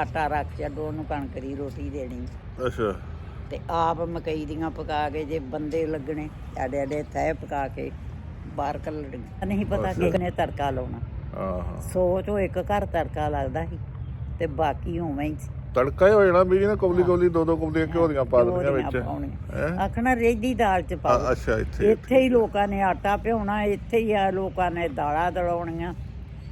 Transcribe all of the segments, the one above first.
ਆਟਾ ਰੱਖ ਛੱਡੋ ਉਹਨੂੰ ਕਣਕ ਦੀ ਰੋਟੀ ਦੇਣੀ। ਅੱਛਾ। ਤੇ ਆਪ ਮਕਈ ਦੀਆਂ ਪਕਾ ਕੇ ਜੇ ਬੰਦੇ ਲੱਗਣੇ ਐਡੇ ਐਡੇ ਤੈ ਪਕਾ ਕੇ ਬਾਹਰ ਕੱਢਣੇ ਨਹੀਂ ਪਤਾ। ਕਿਹਨੇ ਤੜਕਾ ਲਾਉਣਾ। ਆਹਾਂ। ਸੋਚੋ ਇੱਕ ਘਰ ਤੜਕਾ ਲੱਗਦਾ ਸੀ ਤੇ ਬਾਕੀ ਉਵੇਂ ਹੀ ਸੀ। ਤੜਕਾ ਹੀ ਹੋ ਜਾਣਾ ਬੀਜੀ ਨੇ ਕੌਲੀ ਕੌਲੀ ਦੋ ਦੋ ਕੌਲੀਆਂ ਘਿਓ ਦੀਆਂ ਪਾ ਦਿੰਦੀਆਂ ਘਿਓ ਵਿੱਚ ਦੀਆਂ ਪਾਉਣੀਆਂ। ਹੈ? ਆਖਣਾ ਰੇਦੀ ਦਾਲ ਚ ਪਾਓ। ਅੱਛਾ ਇੱਥੇ ਇੱਥੇ ਹੀ ਲੋਕਾਂ ਨੇ ਆਟਾ ਭਿਉਣਾ ਇੱਥੇ ਹੀ ਆ ਲੋਕਾਂ ਨੇ ਦਾਲਾਂ ਦੜਾਉਣੀਆਂ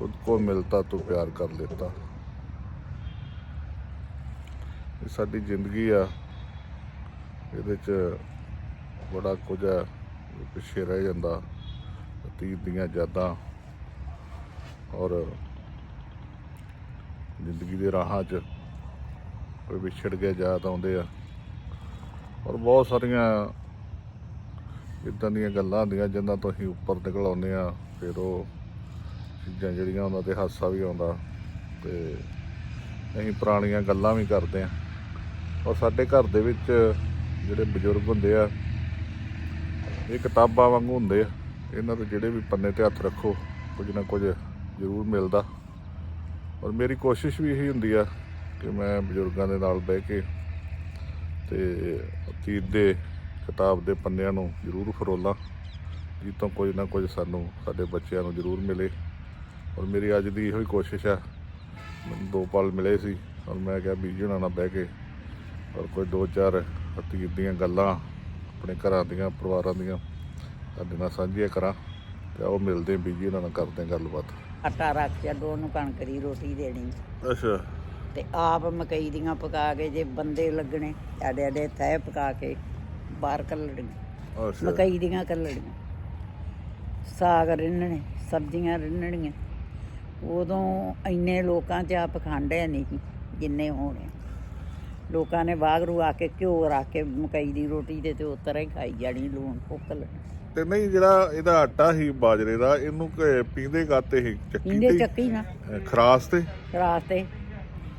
खुद को मिलता तो प्यार कर लेता ਇਹ ਸਾਡੀ ਜ਼ਿੰਦਗੀ ਆ ਇਹਦੇ ਚ ਬੜਾ ਕੁਝ ਹੈ ਜੋ ਪਿੱਛੇ ਰਹਿ ਜਾਂਦਾ ਅਤੀਤ ਦੀਆਂ ਯਾਦਾਂ ਔਰ ਜ਼ਿੰਦਗੀ ਦੇ ਰਾਹਾਂ 'ਚ ਕੋਈ ਵਿਛੜ ਗਿਆ ਯਾਦ ਆਉਂਦੇ ਆ ਔਰ ਬਹੁਤ ਸਾਰੀਆਂ ਇਦਾਂ ਦੀਆਂ ਗੱਲਾਂ ਹੁੰਦੀਆਂ ਜਿਨ੍ਹਾਂ ਤੋਂ ਅਸੀਂ ਉੱਪਰ ਨਿਕਲ ਆਉਂਦੇ ਆ ਫਿਰ ਉਹ ਚੀਜ਼ਾਂ ਜਿਹੜੀਆਂ ਉਹਨਾਂ ਤੇ ਹਾਸਾ ਵੀ ਆਉਂਦਾ ਤੇ ਅਸੀਂ ਪੁਰਾਣੀਆਂ ਗੱਲਾਂ ਵੀ ਕਰਦੇ ਆ ਔਰ ਸਾਡੇ ਘਰ ਦੇ ਵਿੱਚ ਜਿਹੜੇ ਬਜ਼ੁਰਗ ਹੁੰਦੇ ਆ, ਇਹ ਕਿਤਾਬਾਂ ਵਾਂਗੂ ਹੁੰਦੇ ਆ। ਇਹਨਾਂ ਦੇ ਜਿਹੜੇ ਵੀ ਪੰਨੇ ਤੇ ਹੱਥ ਰੱਖੋ, ਕੁਝ ਨਾ ਕੁਝ ਜ਼ਰੂਰ ਮਿਲਦਾ। ਔਰ ਮੇਰੀ ਕੋਸ਼ਿਸ਼ ਵੀ ਇਹੀ ਹੁੰਦੀ ਆ ਕਿ ਮੈਂ ਬਜ਼ੁਰਗਾਂ ਦੇ ਨਾਲ ਬਹਿ ਕੇ ਤੇ ਅਤੀਤ ਦੇ ਕਿਤਾਬ ਦੇ ਪੰਨਿਆਂ ਨੂੰ ਜ਼ਰੂਰ ਫਰੋਲਾਂ ਜਿਸ ਕੁਝ ਨਾ ਕੁਝ ਸਾਨੂੰ, ਸਾਡੇ ਬੱਚਿਆਂ ਨੂੰ ਜ਼ਰੂਰ ਮਿਲੇ। ਔਰ ਮੇਰੀ ਅੱਜ ਦੀ ਇਹੋ ਹੀ ਕੋਸ਼ਿਸ਼ ਆ। ਮੈਨੂੰ ਦੋ ਪਲ ਮਿਲੇ ਸੀ ਔਰ ਮੈਂ ਕਿਹਾ ਬੀਜੀ ਹੁਣਾਂ ਨਾਲ ਬਹਿ ਕੇ। ਔਰ ਕੋਈ ਦੋ ਚਾਰ ਅਤੀਤ ਦੀਆਂ ਗੱਲਾਂ ਆਪਣੇ ਘਰਾਂ ਦੀਆਂ ਪਰਿਵਾਰਾਂ ਦੀਆਂ ਤੁਹਾਡੇ ਨਾਲ ਸਾਂਝੀਆਂ ਕਰਾਂ ਤੇ ਆਓ ਮਿਲਦੇ ਬੀਜੀ ਉਹਨਾਂ ਨਾਲ ਕਰਦੇ ਗੱਲਬਾਤ। ਆਟਾ ਰੱਖ ਛੱਡੋ ਉਹਨੂੰ ਕਣਕ ਦੀ ਰੋਟੀ ਦੇਣੀ। ਅੱਛਾ। ਤੇ ਆਪ ਮਕਈ ਦੀਆਂ ਪਕਾ ਕੇ ਜੇ ਬੰਦੇ ਲੱਗਣੇ ਐਡੇ ਐਡੇ ਤੈ ਪਕਾ ਕੇ ਬਾਹਰ ਕੱਢਣੀਆਂ ਅੱਛਾ। ਮਕਈ ਦੀਆਂ ਕੱਲੜੀਆਂ। ਸਾਗ ਰਿੰਨਣੇ ਸਬਜ਼ੀਆਂ ਰਿੰਨਣੀਆਂ। ਉਦੋਂ ਇੰਨੇ ਲੋਕਾਂ 'ਚ ਆ ਪਖੰਡ ਹੈ ਨਹੀਂ ਜਿੰਨੇ ਹੋਣੇ। ਲੋਕਾਂ ਨੇ ਬਾਗਰੂ ਆ ਕੇ ਘਿਓ ਰੱਖ ਕੇ ਮਕਈ ਦੀ ਰੋਟੀ ਤੇ ਤੇ ਉਤਰਾ ਹੀ ਖਾਈ ਜਾਣੀ ਲੂਣ ਫੁੱਕ ਲੈਣਾ ਤੇ ਨਹੀਂ ਜਿਹੜਾ ਇਹਦਾ ਆਟਾ ਸੀ ਬਾਜਰੇ ਦਾ ਇਹਨੂੰ ਕਿ ਪੀਂਦੇ ਕਾਤੇ ਸੀ? ਚੱਕੀ ਪੀਂਦੇ ਤੇ ਚੱਕੀ ਨਾ। ਅਹ ਖਰਾਸ ਤੇ?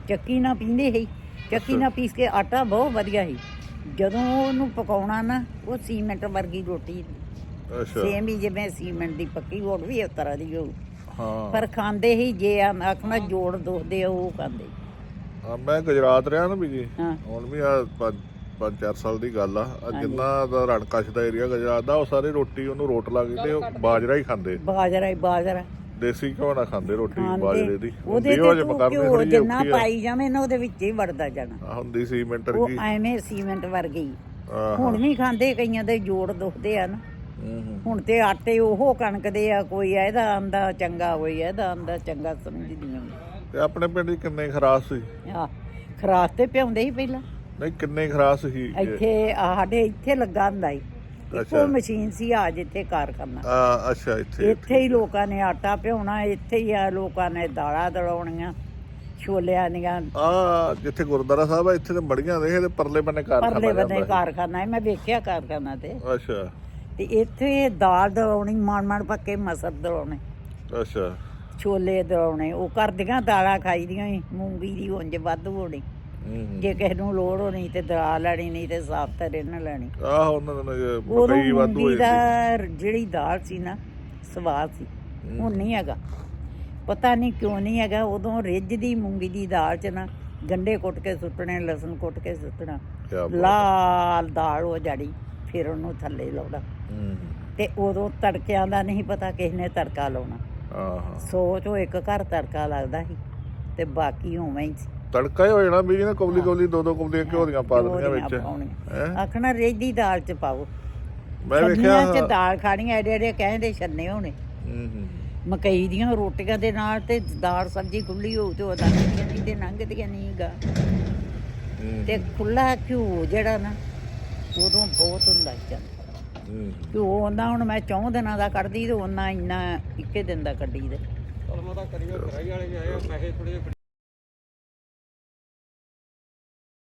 ਚੱਕੀ ਨਾ ਪੀਂਦੇ ਸੀ। ਚੱਕੀ ਨਾ ਪੀਸ ਕੇ ਆਟਾ ਬਹੁਤ ਵਧੀਆ ਸੀ। ਜਦੋਂ ਉਹਨੂੰ ਪਕਾਉਣਾ ਨਾ ਉਹ ਸੀਮੈਂਟ ਵਰਗੀ ਰੋਟੀ। ਅੱਛਾ। ਸੇਮ ਹੀ ਜਿਵੇਂ ਸੀਮੈਂਟ ਦੀ ਪੱਕੀ ਹੋਰ ਵੀ ਇਸ ਤਰ੍ਹਾਂ ਦੀ ਹੋਊ। ਹਾਂ। ਪਰ ਖਾਂਦੇ ਹੀ ਜੇ ਆ ਆਖਣਾ ਜੋੜ ਦੁਖਦੇ ਆ ਉਹ ਖਾਂਦੇ। ਆ, ਮੈਂ ਗੁਜਰਾਤ ਰਿਹਾ ਨਾ ਵੀ ਜੀ ਹਾਂ। ਹੁਣ ਵੀ ਆ ਪੰਜ ਪੰਜ ਚਾਰ ਸਾਲ ਦੀ ਗੱਲ ਆ। ਆ ਜਿੰਨਾ ਦਾ ਰਣਕਸ਼ ਦਾ ਏਰੀਆ ਗੁਜਰਾਤ ਦਾ ਉਹ ਸਾਰੇ ਰੋਟੀ ਉਹਨੂੰ ਰੋਟ ਲਾ ਕੇ ਤੇ ਉਹ ਬਾਜਰਾ ਹੀ ਖਾਂਦੇ। ਬਾਜਰਾ ਹੀ ਬਾਜਰਾ। ਦੇਸੀ ਘਿਓ ਨਾਲ ਖਾਂਦੇ ਰੋਟੀ ਬਾਜਰੇ ਦੀ। ਉਹਦੇ ਹੁੰਦੀ ਉਹ ਤੇ ਜੇ ਤੂੰ ਮਕਰਨੀ ਘਿਓ ਜਿੰਨਾ ਪਾਈ ਜਾਵੇਂ ਨਾ ਉਹਦੇ ਵਿੱਚ ਹੀ ਵੜਦਾ ਜਾਣਾ। ਆ ਹੁੰਦੀ ਸੀ ਮਿੰਟਰ ਉਹ ਕੀ ਐਵੇਂ ਸੀਮੈਂਟ ਵਰਗੀ। ਹੁਣ ਵੀ ਖਾਂਦੇ ਕਈਆਂ ਦੇ ਜੋੜ ਦੁਖਦੇ ਆ ਨਾ। ਹੁਣ ਤੇ ਆਟੇ ਉਹ ਕਣਕ ਦੇ ਆ ਕੋਈ ਇਹਦਾ ਆਂਦਾ ਚੰਗਾ ਕੋਈ ਇਹਦਾ ਆਂਦਾ ਚੰਗਾ ਸਮਝਦੀਆਂ ਤੇ ਆਪਣੇ ਪਿੰਡ 'ਚ ਕਿੰਨੇ ਖਰਾਸ ਸੀ? ਆ ਖਰਾਸ ਤੇ ਪਿਆਉਂਦੇ ਸੀ ਪਹਿਲਾਂ। ਨਹੀਂ ਕਿੰਨੇ ਖਰਾਸ ਸੀ ਇੱਥੇ ਸਾਡੇ ਇੱਥੇ ਲੱਗਾ ਹੁੰਦਾ ਸੀ। ਅੱਛਾ। ਇੱਕੋ ਮਸ਼ੀਨ ਸੀ ਆ ਜਿੱਥੇ ਕਾਰਖਾਨਾ। ਆ ਅੱਛਾ ਇੱਥੇ ਇੱਥੇ। ਹੀ ਲੋਕਾਂ ਨੇ ਆਟਾ ਭਿਉਣਾ ਇੱਥੇ ਹੀ ਆ ਲੋਕਾਂ ਨੇ ਦਾਲਾਂ ਦੜਾਉਣੀਆਂ ਛੋਲਿਆਂ ਦੀਆਂ। ਆ ਜਿੱਥੇ ਗੁਰਦੁਆਰਾ ਸਾਹਿਬ ਆ ਇੱਥੇ ਤੇ ਬੜੀਆਂ ਦੇ ਇਹਦੇ ਪਰਲੇ ਬੰਨੇ ਕਾਰਖਾਨਾ ਪਰਲੇ ਬੰਨੇ ਜਾਂਦਾ ਕਾਰਖਾਨਾ ਹੈ ਮੈਂ ਵੇਖਿਆ ਕਾਰਖਾਨਾ ਤੇ। ਅੱਛਾ। ਤੇ ਇੱਥੇ ਦਾਲ ਦੜਾਉਣੀ ਮਣ ਮਣ ਪੱਕੇ ਮਸਰ ਦੜਾਉਣੇ ਅੱਛਾ। ਛੋਲੇ ਦੜਾਉਣੇ ਉਹ ਕਰਦੀਆਂ ਦਾਲਾਂ ਖਾਈਦੀਆਂ ਸੀ ਮੂੰਗੀ ਦੀ ਉਂਝ ਵਾਧੂ ਹੋਣੀ। ਹੂੰ। ਜੇ ਕਿਸੇ ਨੂੰ ਲੋੜ ਹੋਣੀ ਤੇ ਦਰਾ ਲੈਣੀ ਨਹੀਂ ਤੇ ਸਾਫ਼ ਰਿੰਨ ਲੈਣੀ। ਆਹ ਉਹਨਾਂ ਦਾ ਉਦੋਂ ਮਕਈ ਵਾਧੂ ਮੂੰਗੀ ਹੋਈ ਦਾ ਜਿਹੜੀ ਦਾਲ ਸੀ ਨਾ ਸਵਾਦ ਸੀ ਹੁਣ ਨਹੀਂ ਹੈਗਾ। ਪਤਾ ਨਹੀਂ ਕਿਉਂ ਨਹੀਂ ਹੈਗਾ ਉਦੋਂ ਰਿੱਝ ਦੀ ਮੂੰਗੀ ਦੀ ਦਾਲ ਚ ਨਾ ਗੰਡੇ ਕੁੱਟ ਕੇ ਸੁੱਟਣੇ ਲਸਣ ਕੁੱਟ ਕੇ ਸੁੱਟਣਾ। ਕਿਆ ਬਾਤ। ਲਾਲ ਦਾਲ ਹੋ ਜਾੜੀ ਫਿਰ ਉਹਨੂੰ ਥੱਲੇ ਲਾਉਣਾ। ਹੂੰ। ਤੇ ਉਦੋਂ ਤੜਕਿਆਂ ਦਾ ਨਹੀਂ ਪਤਾ ਕਿਸ ਨੇ ਤੜਕਾ ਲਾਉਣਾ। ਆਹ। ਸੋਚੋ ਇੱਕ ਘਰ ਤੜਕਾ ਲੱਗਦਾ ਸੀ ਤੇ ਬਾਕੀ ਉਵੇਂ ਹੀ ਸੀ। ਤੜਕਾ ਹੀ ਹੋ ਜਾਣਾ ਵੀ ਨਾ ਕੌਲੀ ਕੌਲੀ ਦੋ ਦੋ ਕੌਲੀਆਂ ਘਿਓ ਦੀਆਂ ਪਾ ਘਿਓ ਦਿੰਦੀਆਂ ਦੀਆਂ ਵਿੱਚ। ਪਾਉਣੀਆਂ। ਆਖਣਾ ਰੇਦੀ ਦਾਲ ਚ ਪਾਓ। ਮੈਂ ਛੰਨੀਆਂ ਵੇਖਿਆ ਚ ਦਾਲ ਖਾਣੀ ਐਡੇ ਐਡੇ ਕਹਿੰਦੇ ਛੰਨੇ ਹੋਣੇ। ਹੂੰ ਹੂੰ ਮਕਈ ਦੀਆਂ ਰੋਟੀਆਂ ਦੇ ਨਾਲ ਤੇ ਦਾਲ ਸਬਜ਼ੀ ਖੁੱਲੀ ਹੋਊ ਤੇ ਉਹਦਾ ਨਹੀਂ ਤੇ ਲੰਘਦੀਆਂ ਨਹੀਂਗਾ ਹੂੰ, ਤੇ ਖੁੱਲਾ ਘਿਓ ਜਿਹੜਾ ਨਾ ਉਦੋਂ ਬਹੁਤ ਹੁੰਦਾ ਸੀ ਘਿਓ ਉਹਨਾਂ ਹੁਣ ਮੈਂ ਚੌਂ ਦਿਨਾਂ ਦਾ ਕੱਢਦੀ ਤੇ ਉਹਨਾਂ ਇੰਨਾ ਇੱਕੇ ਦਿਨ ਦਾ ਕੱਢੀ ਦੇ। ਚਲ ਮੈਂ ਤਾਂ ਕਰੀਓ ਕਰਾਈ ਵਾਲੇ ਵੀ ਆਏ ਆ ਪੈਸੇ ਥੋੜੇ ਜਿਹੇ